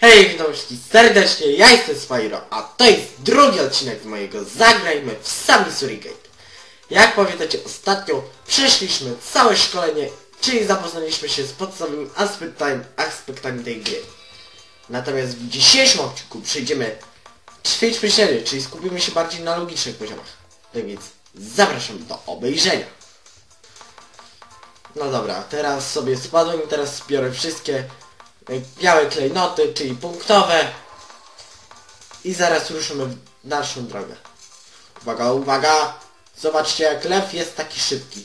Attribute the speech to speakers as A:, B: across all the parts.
A: Hej, witam wszystkich serdecznie, ja jestem Spyro, a to jest drugi odcinek z mojego Zagrajmy w Sami Surrogate. Jak pamiętacie, ostatnio przeszliśmy całe szkolenie, czyli zapoznaliśmy się z podstawowymi aspektami, aspektami tej gry. Natomiast w dzisiejszym odcinku przejdziemy ćwicz myślenie, czyli skupimy się bardziej na logicznych poziomach. Tak więc zapraszam do obejrzenia. No dobra, teraz sobie spadłem i teraz zbiorę wszystkie białe klejnoty, czyli punktowe. I zaraz ruszymy w dalszą drogę. Uwaga, uwaga! Zobaczcie jak lew jest taki szybki.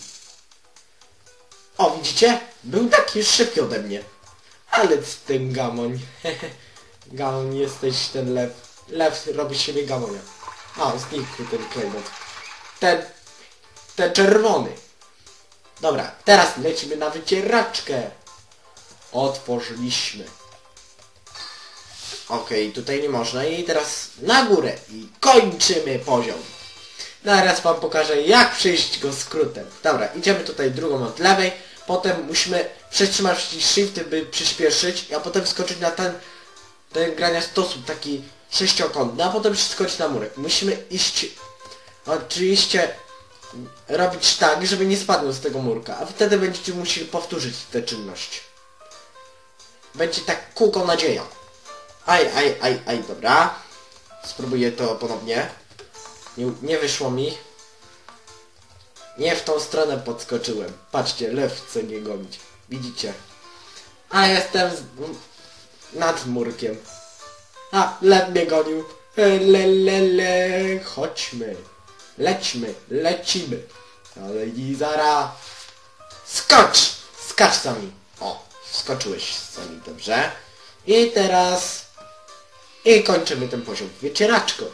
A: O, widzicie? Był taki szybki ode mnie. Ale z ten gamoń. gamoń jesteś ten lew. Lew robi siebie gamonia. A, znikł ten klejnot. Ten... Ten czerwony. Dobra, teraz lecimy na wycieraczkę. Otworzyliśmy. Okej, tutaj nie można i teraz na górę i kończymy poziom. Teraz wam pokażę jak przejść go skrótem. Dobra, idziemy tutaj drugą od lewej, potem musimy przytrzymać przycisk shift, by przyspieszyć, a potem skoczyć na ten, ten grania sposób taki sześciokątny, a potem skoczyć na murek. Musimy iść, oczywiście robić tak, żeby nie spadł z tego murka, a wtedy będziecie musieli powtórzyć tę czynność. Będzie tak kółko nadzieja. Aj, aj, aj, aj, dobra. Spróbuję to ponownie. Nie, nie wyszło mi. Nie w tą stronę podskoczyłem. Patrzcie, lew chce nie gonić. Widzicie? A jestem z... nad murkiem. A, lew mnie gonił. E, Le, le, le, chodźmy. Lećmy, lecimy. Ale i zara. Skocz! Skacz sami. O, skoczyłeś sami, dobrze. I teraz... I kończymy ten poziom. Wycieraczko.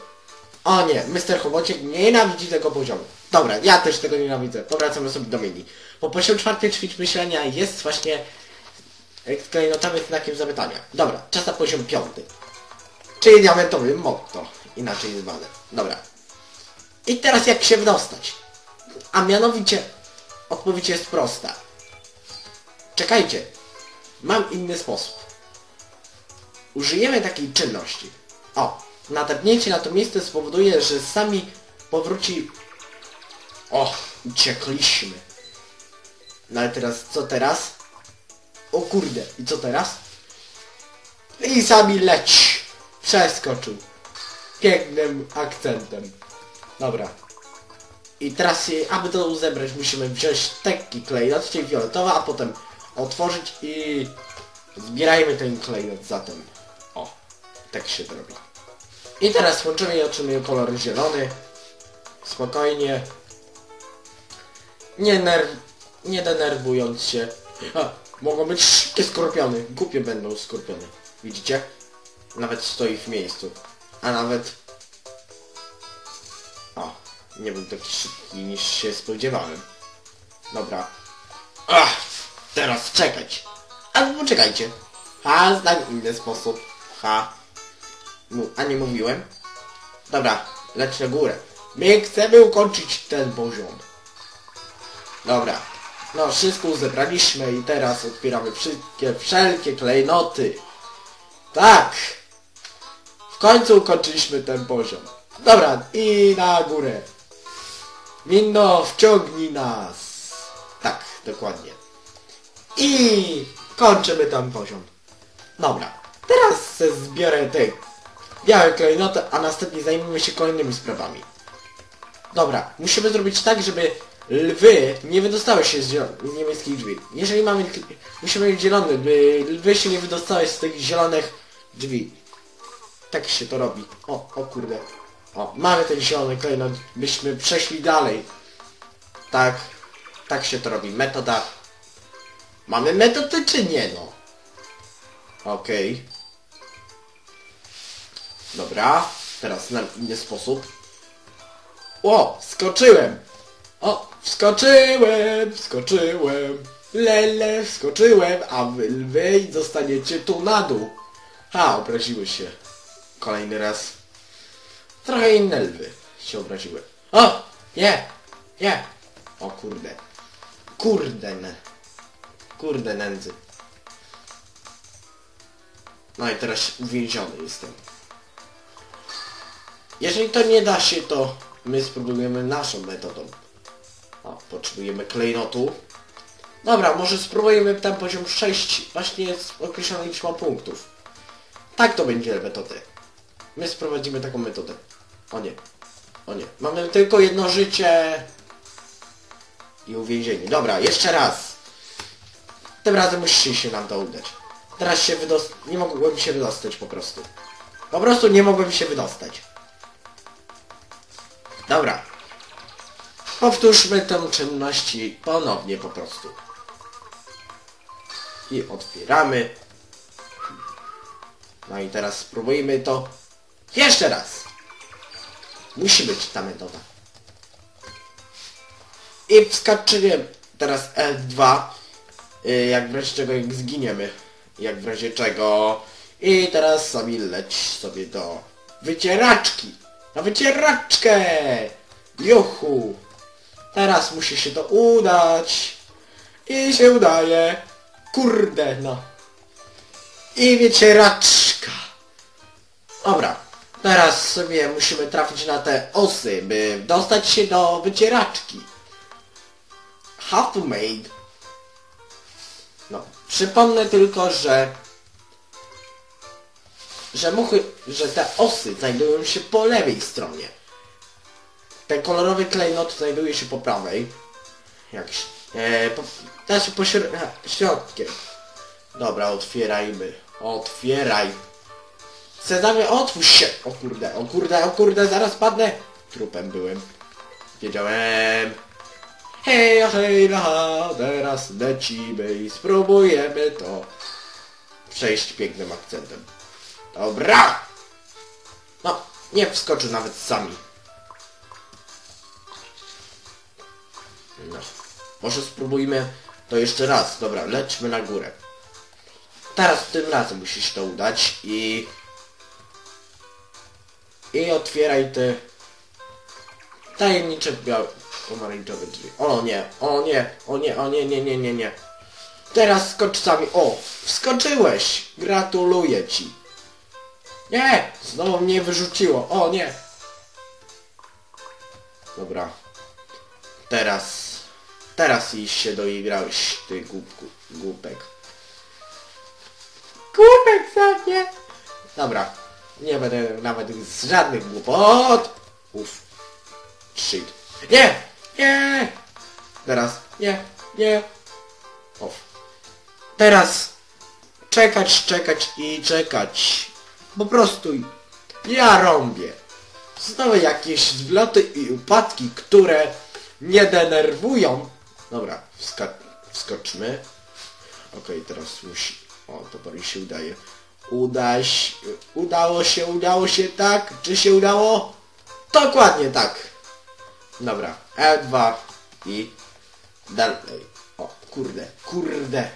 A: O nie, Mr. Chobociek nienawidzi tego poziomu. Dobra, ja też tego nienawidzę. Powracamy sobie do menu. Po poziom czwarty ćwicz myślenia jest właśnie klejnotowym znakiem zapytania. Dobra, czas na poziom piąty. Czyli diamentowy motto. Inaczej zwane. Dobra. I teraz jak się wdostać? A mianowicie odpowiedź jest prosta. Czekajcie. Mam inny sposób. Użyjemy takiej czynności. O, natepnięcie na to miejsce spowoduje, że sami powróci... O, uciekliśmy. No ale teraz, co teraz? O kurde, i co teraz? I sami leć! Przeskoczył. Pięknym akcentem. Dobra. I teraz, aby to zebrać, musimy wziąć taki klejnot, czyli fioletowa, a potem otworzyć i zbierajmy ten klejnot zatem. O, tak się robi. I teraz łączymy i otrzymujemy kolor zielony. Spokojnie. Nie nerw... nie denerwując się. Mogą być szybkie skorpiony. Głupie będą skorpiony. Widzicie? Nawet stoi w miejscu. A nawet o, nie był taki szybki niż się spodziewałem. Dobra. Ach, teraz czekać. Albo poczekajcie. Ha, znam inny sposób. Ha. Mu- A nie mówiłem? Dobra, leć na górę. My chcemy ukończyć ten poziom. Dobra. No, wszystko zebraliśmy i teraz otwieramy wszystkie, wszelkie klejnoty. Tak! W końcu ukończyliśmy ten poziom. Dobra, i na górę. Minno, wciągnij nas. Tak, dokładnie. I kończymy ten poziom. Dobra, teraz zbiorę te białe klejnoty, a następnie zajmiemy się kolejnymi sprawami. Dobra, musimy zrobić tak, żeby lwy nie wydostały się z, niemieckich drzwi. Jeżeli mamy... Musimy mieć zielony, by lwy się nie wydostały z tych zielonych drzwi. Tak się to robi. O, o kurde. O, mamy ten zielony klejnot, byśmy przeszli dalej. Tak, tak się to robi. Metoda. Mamy metodę czy nie no? Okej. Dobra, teraz na inny sposób. O, skoczyłem! O, wskoczyłem, wskoczyłem. Lele, wskoczyłem, a wy lwy zostaniecie tu na dół. Ha, obraziły się. Kolejny raz. Trochę inne lwy się obraziły. O! Nie! Nie! O kurde. Kurde. Kurde nędzy. No i teraz uwięziony jestem. Jeżeli to nie da się, to my spróbujemy naszą metodą. O, potrzebujemy klejnotu. Dobra, może spróbujemy ten poziom 6. Właśnie jest określona liczba punktów. Tak to będzie metody. My sprowadzimy taką metodę. O nie. O nie. Mamy tylko jedno życie. I uwięzieni. Dobra, jeszcze raz. Tym razem musi się nam to udać. Teraz się wydostać. Nie mogłem się wydostać po prostu. Po prostu nie mogłem się wydostać. Dobra. Powtórzmy tę czynność ponownie po prostu. I otwieramy. No i teraz spróbujmy to jeszcze raz. Musi być ta metoda. I wskoczyłem teraz L2. Y, Jak w razie czego jak zginiemy. Jak w razie czego. I teraz sobie leć sobie do wycieraczki. Na wycieraczkę! Juhu! Teraz musi się to udać. I się udaje. Kurde no. I wycieraczka. Dobra. Teraz sobie musimy trafić na te osy, by dostać się do wycieraczki. To made. Przypomnę tylko, że że muchy, że te osy znajdują się po lewej stronie. Ten kolorowy klejnot znajduje się po prawej. Jak... E, po, znaczy po śr środkiem. Dobra, otwierajmy. Otwieraj. Cezary, otwórz się! O kurde, o kurde, o kurde, zaraz padnę! Trupem byłem. Wiedziałem. Hej, hej, ha, teraz lecimy i spróbujemy to przejść pięknym akcentem. Dobra! No, nie wskoczył nawet sami. No. Może spróbujmy to jeszcze raz. Dobra, lećmy na górę. Teraz tym razem musi się to udać i... I otwieraj te... Tajemnicze. Pomarańczowe drzwi. O nie, o nie, o nie, o nie, nie, nie, nie, nie. Teraz skocz sami. O, wskoczyłeś! Gratuluję ci. Nie! Znowu mnie wyrzuciło. O nie! Dobra. Teraz... Teraz iść się doigrałeś, ty głupku, głupek. Głupek za mnie! Dobra. Nie będę nawet z żadnych głupot. Uff. Shit. Nie! Nie! Teraz. Nie. Nie. Off. Teraz. Czekać, czekać i czekać. Po prostu ja rąbię. Znowu jakieś zwloty i upadki, które nie denerwują. Dobra, wska wskoczmy. Okej, teraz musi... O, to bardziej się udaje. Uda się... Udało się, udało się, tak? Czy się udało? Dokładnie tak. Dobra, L2 i dalej. O, kurde, kurde.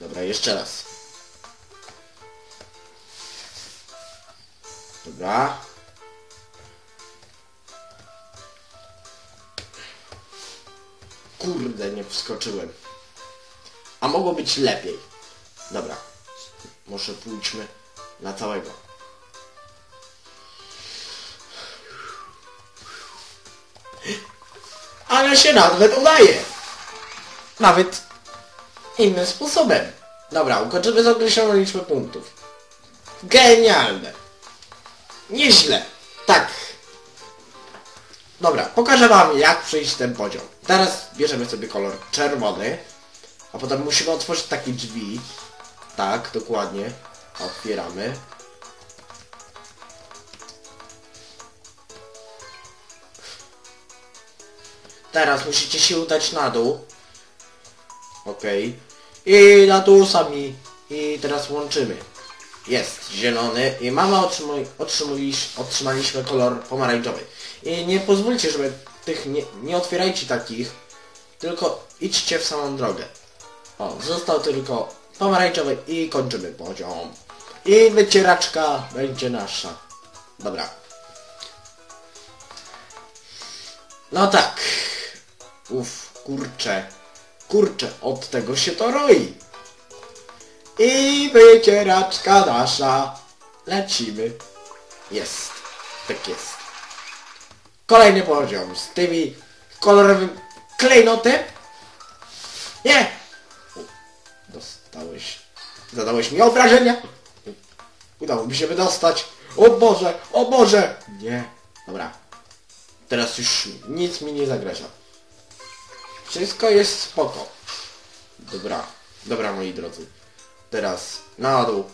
A: Dobra, jeszcze raz. Dobra. Kurde, nie wskoczyłem. A mogło być lepiej. Dobra. Może pójdźmy na całego. Się nawet udaje. Nawet innym sposobem. Dobra, ukończymy z określoną liczbę punktów. Genialne. Nieźle. Tak. Dobra, pokażę wam jak przejść ten poziom. Teraz bierzemy sobie kolor czerwony, a potem musimy otworzyć takie drzwi. Tak, dokładnie. Otwieramy. Teraz musicie się udać na dół. Okej. I na dół sami. I teraz łączymy. Jest zielony i otrzymaliśmy, otrzymaliśmy kolor pomarańczowy. I nie pozwólcie, żeby tych, nie, nie otwierajcie takich, tylko idźcie w samą drogę. O, został tylko pomarańczowy i kończymy poziom. I wycieraczka będzie nasza. Dobra. No tak. Uff, kurczę. Kurczę, od tego się to roi. I wycieraczka nasza. Lecimy. Jest. Tak jest. Kolejny poziom z tymi kolorowym klejnotem. Nie! Dostałeś. Zadałeś mi obrażenia. Udało mi się wydostać. O Boże, o Boże! Nie. Dobra. Teraz już nic mi nie zagraża. Wszystko jest spoko. Dobra. Dobra, moi drodzy. Teraz na dół.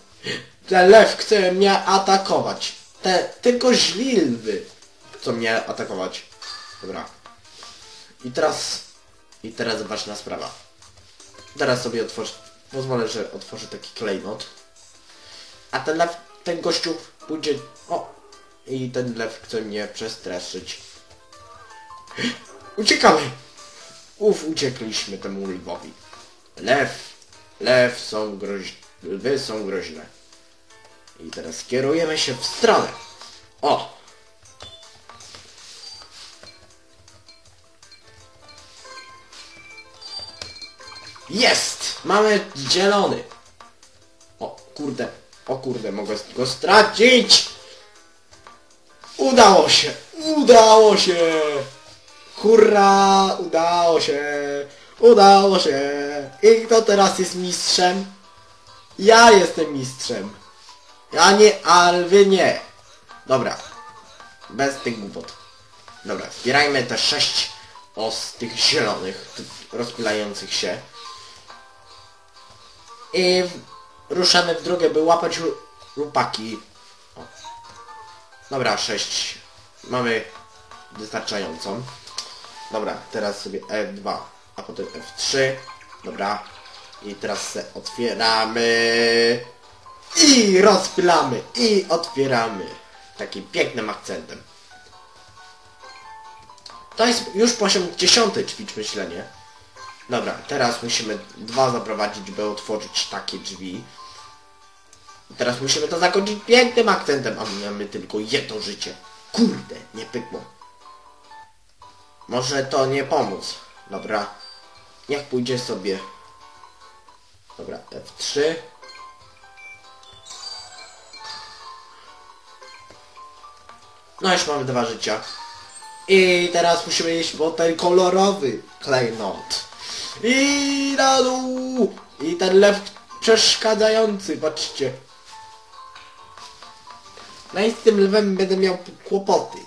A: Ten lew chce mnie atakować. Te tylko źli lwy chcą mnie atakować. Dobra. I teraz... I teraz ważna sprawa. Teraz sobie otworzę... Pozwolę, że otworzę taki klejnot. A ten lew, ten gościu pójdzie... O! I ten lew chce mnie przestraszyć. Uciekamy! Uf, uciekliśmy temu lwowi. Lew. Lew są groźne. Lwy są groźne. I teraz kierujemy się w stronę. O! Jest! Mamy zielony. O kurde, o kurde, mogę go stracić! Udało się! Udało się! Hurra! Udało się! Udało się! I kto teraz jest mistrzem? Ja jestem mistrzem. Ja nie, ale wy nie. Dobra. Bez tych głupot. Dobra, zbierajmy te sześć os tych zielonych, rozpylających się. I ruszamy w drogę, by łapać. O. Dobra, sześć. Mamy wystarczającą. Dobra, teraz sobie F2, a potem F3. Dobra. I teraz se otwieramy. I rozpylamy. I otwieramy. Takim pięknym akcentem. To jest już poziom dziesiąty ćwicz myślenie. Dobra, teraz musimy dwa zaprowadzić, by otworzyć takie drzwi. Teraz musimy to zakończyć pięknym akcentem, a mamy tylko jedno życie. Kurde, nie pykło. Może to nie pomóc. Dobra. Niech pójdzie sobie. Dobra, F3. No już mamy dwa życia. I teraz musimy iść po ten kolorowy klejnot. I na dół! I ten lew przeszkadzający, patrzcie. No i z tym lwem będę miał kłopoty.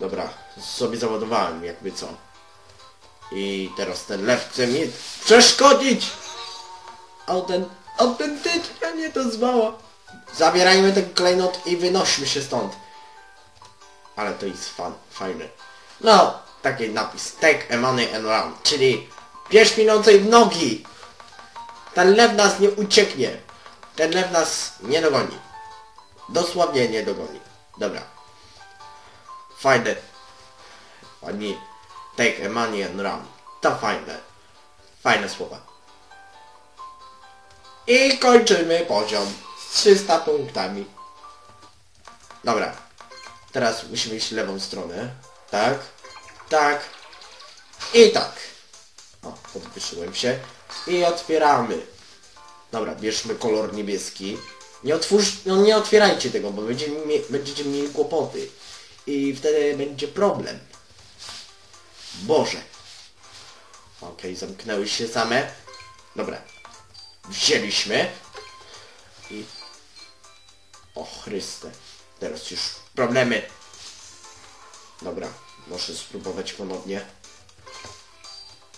A: Dobra, sobie załadowałem jakby co. I teraz ten lew chce mi przeszkodzić! Auten, autentycznie mnie to zwała. Zabierajmy ten klejnot i wynośmy się stąd. Ale to jest fan, fajne. No, taki napis. Take a money and run. Czyli bierz i w nogi. Ten lew nas nie ucieknie. Ten lew nas nie dogoni. Dosłownie nie dogoni. Dobra. Fajne. Pani take a money and run. To fajne. Fajne słowa. I kończymy poziom z 300 punktami. Dobra. Teraz musimy iść lewą stronę. Tak. Tak. I tak. O, podwyższyłem się. I otwieramy. Dobra, bierzmy kolor niebieski. Nie otwórz... No nie otwierajcie tego, bo będziecie, będziecie mieli kłopoty. I wtedy będzie problem. Boże. Okej, zamknęły się same. Dobra. Wzięliśmy. I... O Chryste. Teraz już problemy. Dobra, muszę spróbować ponownie.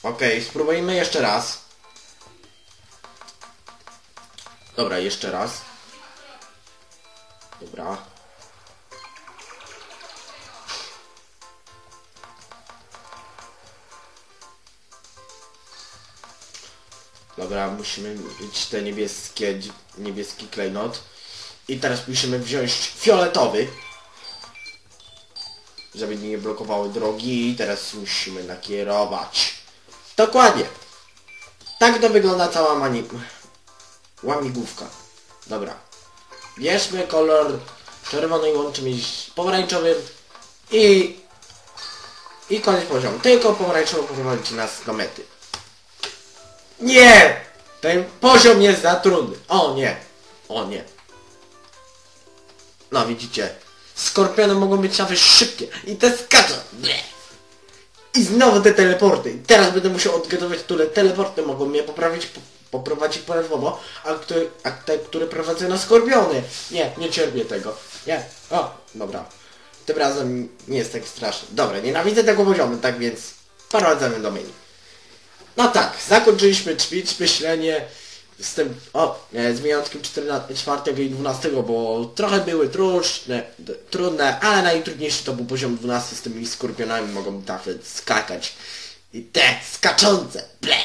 A: Okej, spróbujmy jeszcze raz. Dobra, jeszcze raz. Dobra. Dobra, musimy mieć te niebieskie, niebieski klejnot. I teraz musimy wziąć fioletowy. Żeby nie blokowały drogi. I teraz musimy nakierować. Dokładnie. Tak to wygląda cała mani... łamigłówka. Dobra. Bierzmy kolor czerwony i łączymy z pomarańczowym. I... I koniec poziomu. Tylko pomarańczowo poprowadzi nas do mety. Nie! Ten poziom jest za trudny. O nie. O nie. No widzicie. Skorpiony mogą być nawet szybkie. I te skaczą. I znowu te teleporty. Teraz będę musiał odgadywać, które teleporty mogą mnie poprawić, po, poprowadzić prawidłowo, a, które, a te, które prowadzą na skorpiony. Nie, nie cierpię tego. Nie. O, dobra. Tym razem nie jest tak strasznie. Dobra, nienawidzę tego poziomu, tak więc prowadzamy do menu. No tak, zakończyliśmy ćwicz myślenie z tym, o, e, z wyjątkiem 14, 4 i 12, bo trochę były trudne, trudne, ale najtrudniejszy to był poziom 12 z tymi skorpionami, mogą nawet skakać. I te skaczące, ble.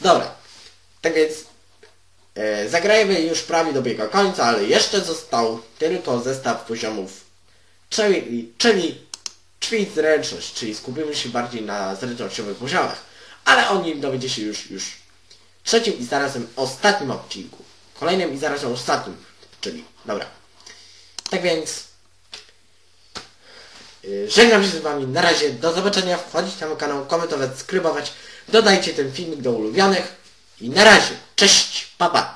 A: Dobra, tak więc e, już prawie dobiega końca, ale jeszcze został tylko zestaw poziomów, czyli, czyli ćwicz zręczność, czyli skupimy się bardziej na zręcznościowych poziomach. Ale o nim dowiecie się już, już w trzecim i zarazem ostatnim odcinku. Kolejnym i zarazem ostatnim, czyli, dobra. Tak więc, yy, żegnam się z wami, na razie, do zobaczenia, wchodzić na mój kanał, komentować, skrybować, dodajcie ten filmik do ulubionych i na razie, cześć, pa pa!